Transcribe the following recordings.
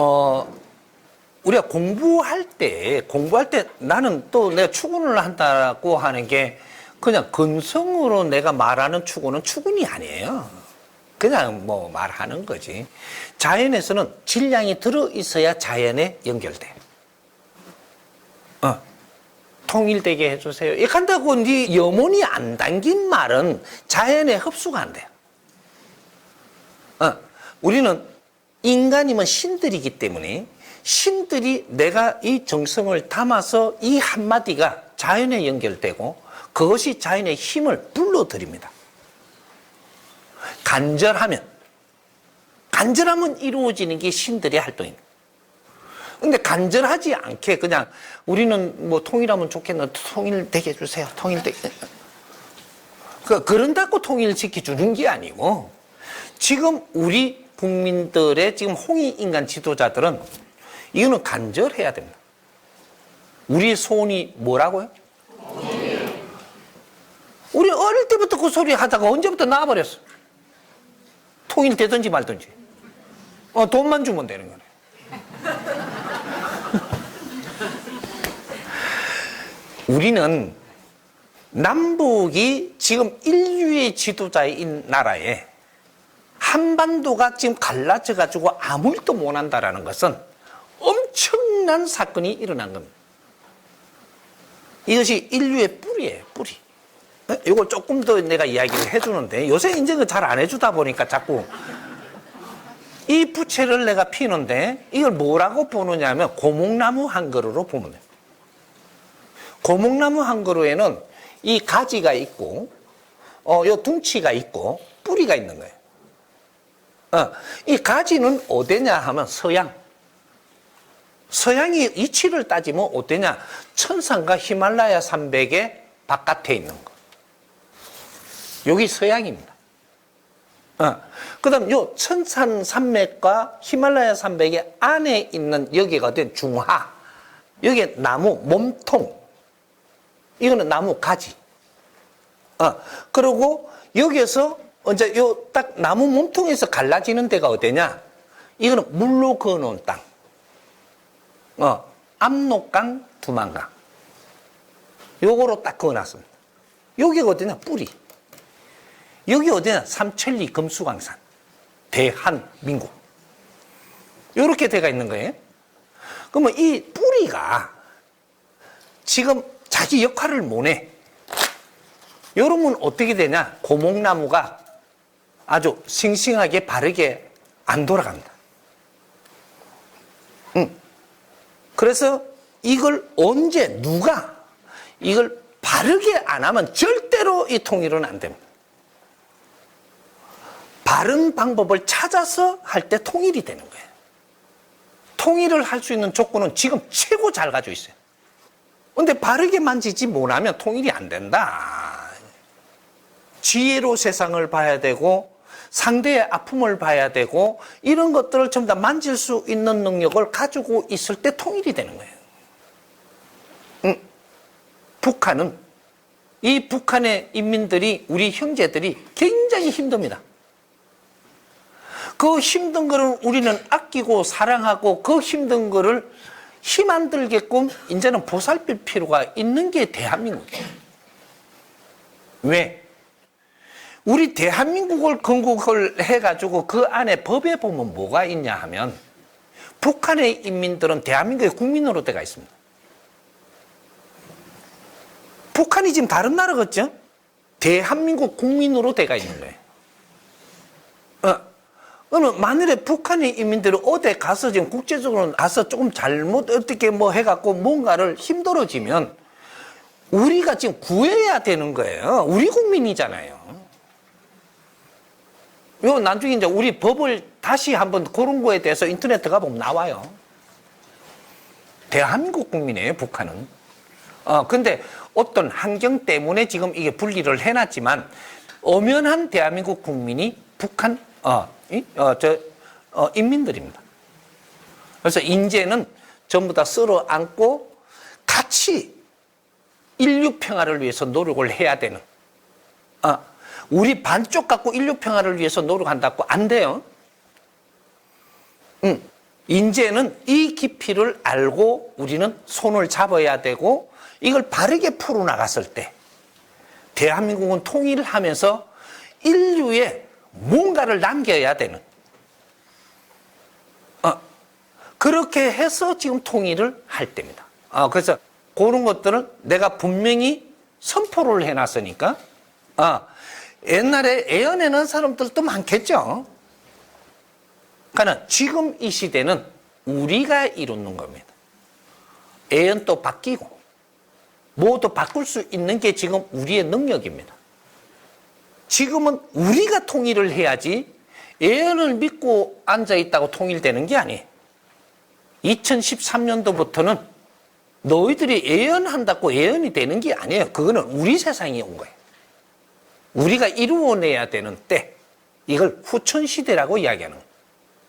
어, 우리가 공부할 때, 공부할 때 나는 또 내가 추구를 한다고 하는 게 그냥 근성으로 내가 말하는 추구는 추구이 아니에요. 그냥 뭐 말하는 거지. 자연에서는 질량이 들어 있어야 자연에 연결돼. 어. 통일되게 해주세요. 이렇게 한다고 네 염원이 안 담긴 말은 자연에 흡수가 안 돼요. 어. 우리는 인간이면 신들이기 때문에 신들이 내가 이 정성을 담아서 이 한마디가 자연에 연결되고 그것이 자연의 힘을 불러들입니다. 간절하면, 간절하면 이루어지는 게 신들의 활동입니다. 근데 간절하지 않게 그냥 우리는 뭐 통일하면 좋겠는데 통일되게 해주세요. 통일되게. 그, 그런다고 통일시켜주는 게 아니고 지금 우리 국민들의 지금 홍익인간 지도자들은 이거는 간절해야 됩니다. 우리 소원이 뭐라고요? 우리 어릴 때부터 그 소리 하다가 언제부터 나와버렸어. 통일되든지 말든지. 어, 돈만 주면 되는 거네. 우리는 남북이 지금 인류의 지도자인 나라에 한반도가 지금 갈라져 가지고 아무 일도 못 한다라는 것은 엄청난 사건이 일어난 겁니다. 이것이 인류의 뿌리예요, 뿌리. 어? 이걸 조금 더 내가 이야기를 해주는데 요새 이제 잘 안 해주다 보니까 자꾸 이 부채를 내가 피는데 이걸 뭐라고 보느냐 하면 고목나무 한 그루로 보면 돼요. 고목나무 한 그루에는 이 가지가 있고 어, 요 둥치가 있고 뿌리가 있는 거예요. 어, 이 가지는 어디냐 하면 서양. 서양이 이치를 따지면 어디냐? 천산과 히말라야 산맥의 바깥에 있는 거. 여기 서양입니다. 어. 그 다음 요 천산 산맥과 히말라야 산맥의 안에 있는 여기가 된 중하. 여기에 나무 몸통. 이거는 나무 가지. 어. 그리고 여기에서 이제 요 딱 나무 몸통에서 갈라지는 데가 어디냐? 이거는 물로 그어놓은 땅. 어. 압록강, 두만강. 요거로 딱 그어놨습니다. 여기가 어디냐? 뿌리. 여기 어디냐? 삼천리 금수강산. 대한민국. 이렇게 돼가 있는 거예요. 그러면 이 뿌리가 지금 자기 역할을 못해. 여러분 어떻게 되냐? 고목나무가 아주 싱싱하게 바르게 안 돌아갑니다. 응. 그래서 이걸 언제 누가 이걸 바르게 안 하면 절대로 이 통일은 안 됩니다. 바른 방법을 찾아서 할 때 통일이 되는 거예요. 통일을 할 수 있는 조건은 지금 최고 잘 가지고 있어요. 근데 바르게 만지지 못하면 통일이 안 된다. 지혜로 세상을 봐야 되고 상대의 아픔을 봐야 되고 이런 것들을 전부 다 만질 수 있는 능력을 가지고 있을 때 통일이 되는 거예요. 응. 북한은 이 북한의 인민들이 우리 형제들이 굉장히 힘듭니다. 그 힘든 거를 우리는 아끼고 사랑하고 그 힘든 거를 힘 안 들게끔 이제는 보살필 필요가 있는 게 대한민국이에요. 왜? 우리 대한민국을 건국을 해가지고 그 안에 법에 보면 뭐가 있냐 하면 북한의 인민들은 대한민국의 국민으로 돼가 있습니다. 북한이 지금 다른 나라겠죠? 대한민국 국민으로 돼가 있는 거예요. 어. 그러면 만일에 북한의 인민들이 어디 가서 지금 국제적으로 가서 조금 잘못 어떻게 뭐 해갖고 뭔가를 힘들어지면 우리가 지금 구해야 되는 거예요. 우리 국민이잖아요. 요 나중에 이제 우리 법을 다시 한번 그런 거에 대해서 인터넷 들어가 보면 나와요. 대한민국 국민이에요, 북한은. 어, 근데 어떤 환경 때문에 지금 이게 분리를 해놨지만 엄연한 대한민국 국민이 북한, 어, 이, 어, 저, 어, 인민들입니다. 그래서 인제는 전부 다 쓸어 안고 같이 인류 평화를 위해서 노력을 해야 되는, 어, 우리 반쪽 갖고 인류 평화를 위해서 노력한다고 안 돼요. 응. 이제는 이 깊이를 알고 우리는 손을 잡아야 되고 이걸 바르게 풀어 나갔을 때 대한민국은 통일을 하면서 인류에 뭔가를 남겨야 되는 어, 그렇게 해서 지금 통일을 할 때입니다. 아, 그래서 그런 것들은 내가 분명히 선포를 해놨으니까 아, 옛날에 애연해는 사람들도 많겠죠. 그러니까 지금 이 시대는 우리가 이루는 겁니다. 애연도 바뀌고 뭐도 바꿀 수 있는 게 지금 우리의 능력입니다. 지금은 우리가 통일을 해야지 애연을 믿고 앉아 있다고 통일되는 게 아니에요. 2013년도부터는 너희들이 애연한다고 애연이 되는 게 아니에요. 그거는 우리 세상이 온 거예요. 우리가 이루어내야 되는 때, 이걸 후천시대라고 이야기하는 거예요.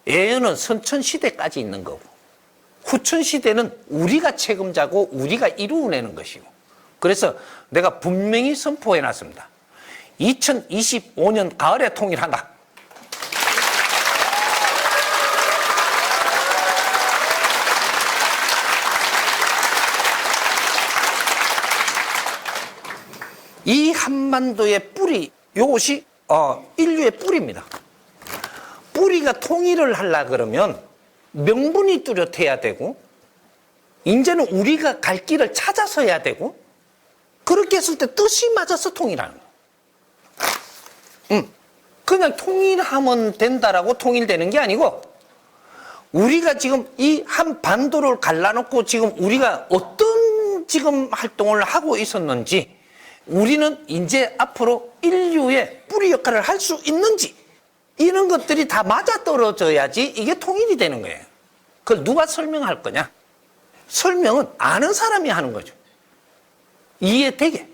애연은 선천시대까지 있는 거고, 후천시대는 우리가 책임자고 우리가 이루어내는 것이고, 그래서 내가 분명히 선포해 놨습니다. 2025년 가을에 통일한다. 이 한반도의 뿌리, 이것이 어, 인류의 뿌리입니다. 뿌리가 통일을 하려 그러면 명분이 뚜렷해야 되고, 이제는 우리가 갈 길을 찾아서 해야 되고, 그렇게 했을 때 뜻이 맞아서 통일하는 거예요. 음, 그냥 통일하면 된다라고 통일되는 게 아니고, 우리가 지금 이 한 반도를 갈라놓고 지금 우리가 어떤 지금 활동을 하고 있었는지, 우리는 이제 앞으로 인류의 뿌리 역할을 할 수 있는지, 이런 것들이 다 맞아떨어져야지 이게 통일이 되는 거예요. 그걸 누가 설명할 거냐? 설명은 아는 사람이 하는 거죠. 이해되게.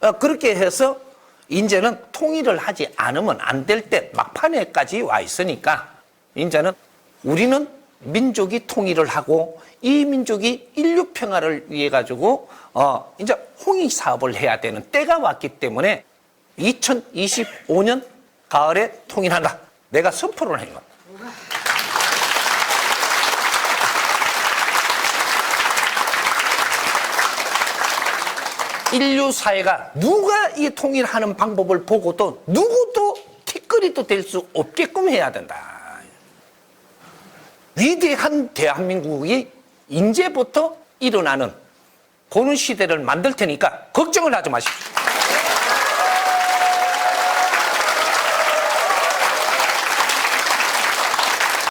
어, 그렇게 해서 이제는 통일을 하지 않으면 안 될 때 막판에까지 와 있으니까 이제는 우리는 민족이 통일을 하고 이 민족이 인류 평화를 위해 가지고 어 이제 홍익 사업을 해야 되는 때가 왔기 때문에 2025년 가을에 통일한다. 내가 선포를 한 겁니다. 인류 사회가 누가 이 통일하는 방법을 보고도 누구도 티끌이도 될수 없게끔 해야 된다. 위대한 대한민국이 이제부터 일어나는 그런 시대를 만들 테니까 걱정을 하지 마십시오.